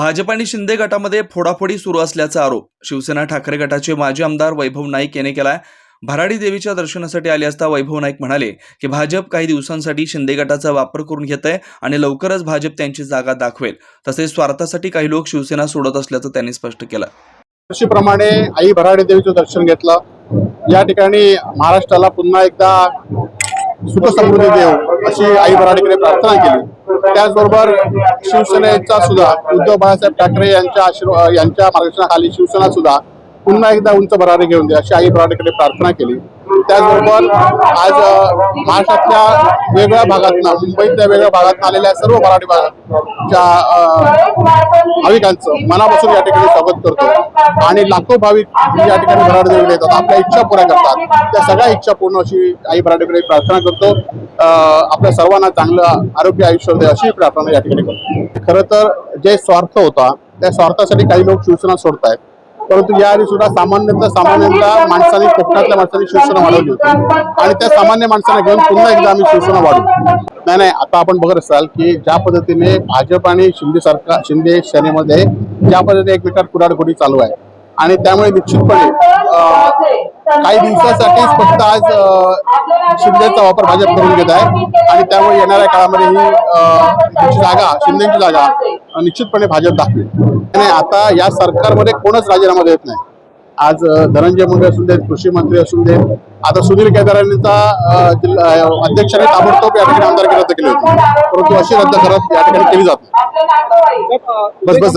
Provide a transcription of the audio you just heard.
भाजप आणि शिंदे गटामध्ये फोडाफोडी सुरू असल्याचा आरोप शिवसेना ठाकरे गटाचे माजी आमदार वैभव नाईक याने केलाय. भराडी देवीच्या दर्शनासाठी आले असता वैभव नाईक म्हणाले की भाजप काही दिवसांसाठी शिंदे गटाचा वापर करून घेत आहे आणि लवकरच भाजप त्यांची जागा दाखवेल. तसेच स्वार्थासाठी काही लोक शिवसेना सोडत असल्याचं त्यांनी स्पष्ट केलं. वर्षीप्रमाणे आई भराडी देवीचं दर्शन घेतलं. या ठिकाणी महाराष्ट्राला पुन्हा एकदा सुख समृद्धी देव अशी आई भराडीकडे प्रार्थना केली. त्याचबरोबर शिवसेनेचा सुद्धा उद्धव बाळासाहेब ठाकरे यांच्या आशीर्वाद यांच्या मार्गदर्शनाखाली शिवसेना सुद्धा पुन्हा एकदा उंच भरारी घेऊन दे अशी आई भराडेकडे प्रार्थना केली. त्याचबरोबर आज महाराष्ट्रातल्या वेगवेगळ्या भागातनं मुंबईतल्या वेगळ्या भागातून आलेल्या सर्व मराठी भागाच्या भाविकांचं मनापासून या ठिकाणी स्वागत करतो. आणि लाखो भाविक या ठिकाणी भराडे देवीला येतात. आपल्या इच्छा पुऱ्या करतात. त्या सगळ्या इच्छा पूर्ण अशी आई भराडीकडे प्रार्थना करतो. आपल्या सर्वांना चांगलं आरोग्य आयुष्य दे अशी प्रार्थना या ठिकाणी करतो. खरं तर जे स्वार्थ होता त्या स्वार्थासाठी काही लोक शिवसेना सोडतायत. परंतु याआधी सुद्धा सामान्यतः सामान्यतः माणसांनी कोकणातल्या माणसांनी शिवसेना वाढवली होती. आणि त्या सामान्य माणसांना घेऊन पुन्हा एकदा आम्ही शिवसेना वाढवू नाही नाही आता आपण बघत असाल की ज्या पद्धतीने भाजप आणि शिंदे सरकार शिंदे सेनेमध्ये ज्या पद्धतीने एकमेकात कुराडखोडी चालू आहे आणि त्यामुळे निश्चितपणे काही दिवसासाठीच फक्त आज शिंदेचा वापर भाजप करून घेत आहे. आणि त्यामुळे येणाऱ्या काळामध्ये ही जागा शिंदेची जागा निश्चितपणे भाजप दाखवेल. आणि आता या सरकारमध्ये कोणच राजीनामा देत नाही. आज धनंजय मुंडे असून देत कृषी मंत्री असून देत आता सुनील केदारांचा अं, अध्यक्षाने ताबडतोब या ठिकाणी आमदारकी रद्द केली होती. परंतु अशी रद्द करत या ठिकाणी केली जात बस बस